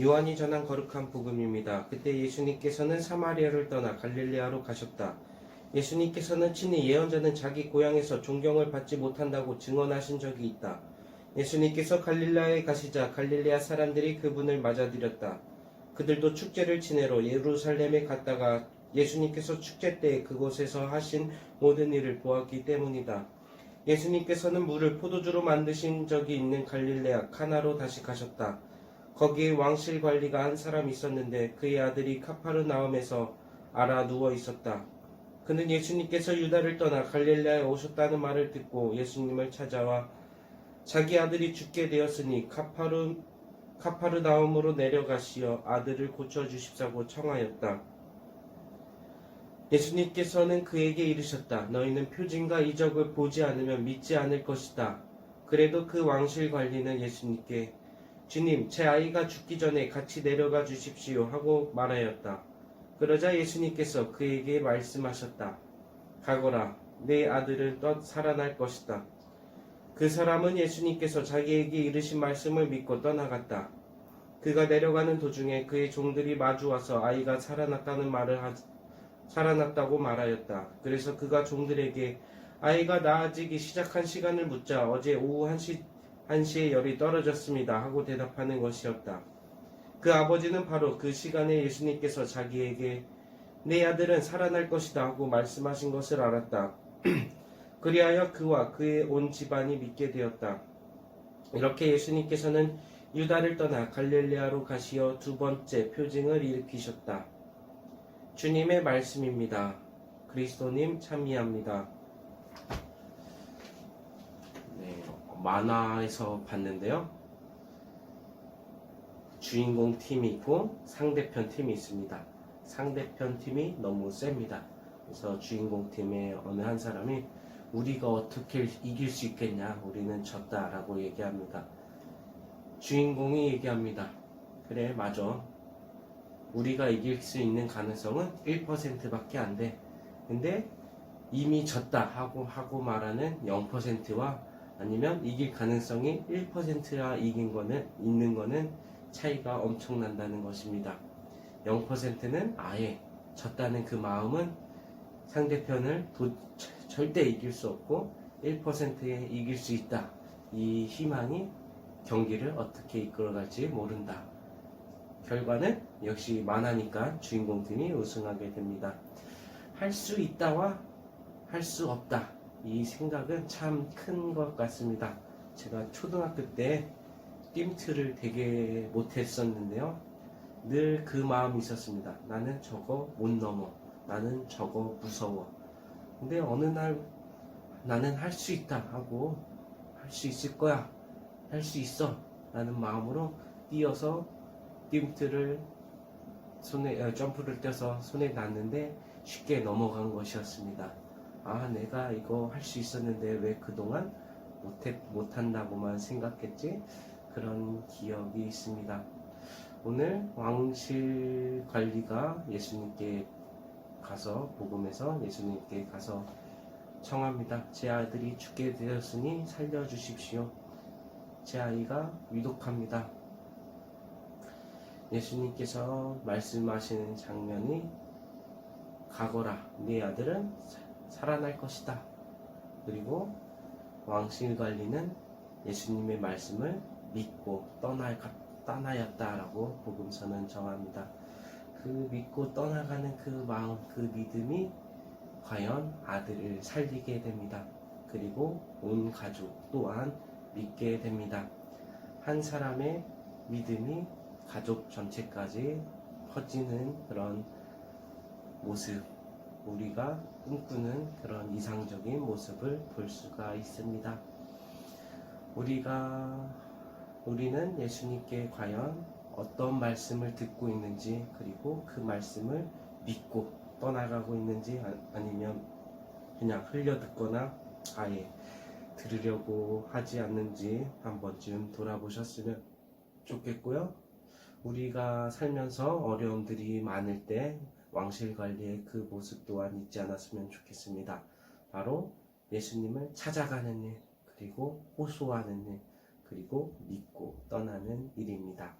요한이 전한 거룩한 복음입니다. 그때 예수님께서는 사마리아를 떠나 갈릴레아로 가셨다. 예수님께서는 친히 예언자는 자기 고향에서 존경을 받지 못한다고 증언하신 적이 있다. 예수님께서 갈릴레아에 가시자 갈릴레아 사람들이 그분을 맞아들였다. 그들도 축제를 지내러 예루살렘에 갔다가 예수님께서 축제 때 그곳에서 하신 모든 일을 보았기 때문이다. 예수님께서는 물을 포도주로 만드신 적이 있는 갈릴레아 카나로 다시 가셨다. 거기에 왕실 관리가 한 사람 있었는데 그의 아들이 카파르나움에서 알아 누워 있었다. 그는 예수님께서 유다를 떠나 갈릴레아에 오셨다는 말을 듣고 예수님을 찾아와 자기 아들이 죽게 되었으니 카파르 카파르나움으로 내려가시어 아들을 고쳐 주십사고 청하였다. 예수님께서는 그에게 이르셨다. 너희는 표징과 이적을 보지 않으면 믿지 않을 것이다. 그래도 그 왕실 관리는 예수님께 주님, 제 아이가 죽기 전에 같이 내려가 주십시오 하고 말하였다. 그러자 예수님께서 그에게 말씀하셨다. 가거라, 내 아들은 또 살아날 것이다. 그 사람은 예수님께서 자기에게 이르신 말씀을 믿고 떠나갔다. 그가 내려가는 도중에 그의 종들이 마주와서 아이가 살아났다는 말을 하, 살아났다고 말하였다. 그래서 그가 종들에게 아이가 나아지기 시작한 시간을 묻자 어제 오후 1시, 1시에 열이 떨어졌습니다 하고 대답하는 것이었다. 그 아버지는 바로 그 시간에 예수님께서 자기에게 내 아들은 살아날 것이다 하고 말씀하신 것을 알았다. 그리하여 그와 그의 온 집안이 믿게 되었다. 이렇게 예수님께서는 유다를 떠나 갈릴레아로 가시어 두 번째 표징을 일으키셨다. 주님의 말씀입니다. 그리스도님 참미합니다. 네, 만화에서 봤는데요. 주인공 팀이 있고 상대편 팀이 있습니다. 상대편 팀이 너무 셉니다. 그래서 주인공 팀의 어느 한 사람이 우리가 어떻게 이길 수 있겠냐? 우리는 졌다 라고 얘기합니다. 주인공이 얘기합니다. 그래, 맞아. 우리가 이길 수 있는 가능성은 1%밖에 안 돼. 근데 이미 졌다 하고 하고 말하는 0%와 아니면 이길 가능성이 1%라 이긴 거는 있는 거는 차이가 엄청난다는 것입니다. 0%는 아예 졌다는 그 마음은 상대편을 도- 절대 이길 수 없고 1%에 이길 수 있다. 이 희망이 경기를 어떻게 이끌어갈지 모른다. 결과는 역시 만화니까 주인공 팀이 우승하게 됩니다. 할 수 있다와 할 수 없다. 이 생각은 참 큰 것 같습니다. 제가 초등학교 때 띵트를 되게 못했었는데요. 늘 그 마음이 있었습니다. 나는 저거 못 넘어. 나는 저거 무서워. 근데 어느 날 나는 할 수 있다 하고 할 수 있을 거야. 할 수 있어. 라는 마음으로 뛰어서 띵트를 손에 어, 점프를 뛰어서 손에 놨는데 쉽게 넘어간 것이었습니다. 아 내가 이거 할 수 있었는데 왜 그동안 못해, 못한다고만 생각했지? 그런 기억이 있습니다. 오늘 왕실 관리가 예수님께 가서 복음에서 예수님께 가서 청합니다. 제 아들이 죽게 되었으니 살려주십시오. 제 아이가 위독합니다. 예수님께서 말씀하시는 장면이 가거라 네 아들은 사- 살아날 것이다. 그리고 왕실 관리는 예수님의 말씀을 믿고 떠나, 떠나였다라고 복음서는 정합니다. 그 믿고 떠나가는 그 마음, 그 믿음이 과연 아들을 살리게 됩니다. 그리고 온 가족 또한 믿게 됩니다. 한 사람의 믿음이 가족 전체까지 퍼지는 그런 모습, 우리가 꿈꾸는 그런 이상적인 모습을 볼 수가 있습니다. 우리가, 우리는 예수님께 과연 어떤 말씀을 듣고 있는지, 그리고 그 말씀을 믿고 떠나가고 있는지, 아- 아니면 그냥 흘려 듣거나 아예 들으려고 하지 않는지 한 번쯤 돌아보셨으면 좋겠고요. 우리가 살면서 어려움들이 많을 때 왕실 관리의 그 모습 또한 잊지 않았으면 좋겠습니다. 바로 예수님을 찾아가는 일, 그리고 호소하는 일, 그리고 믿고 떠나는 일입니다.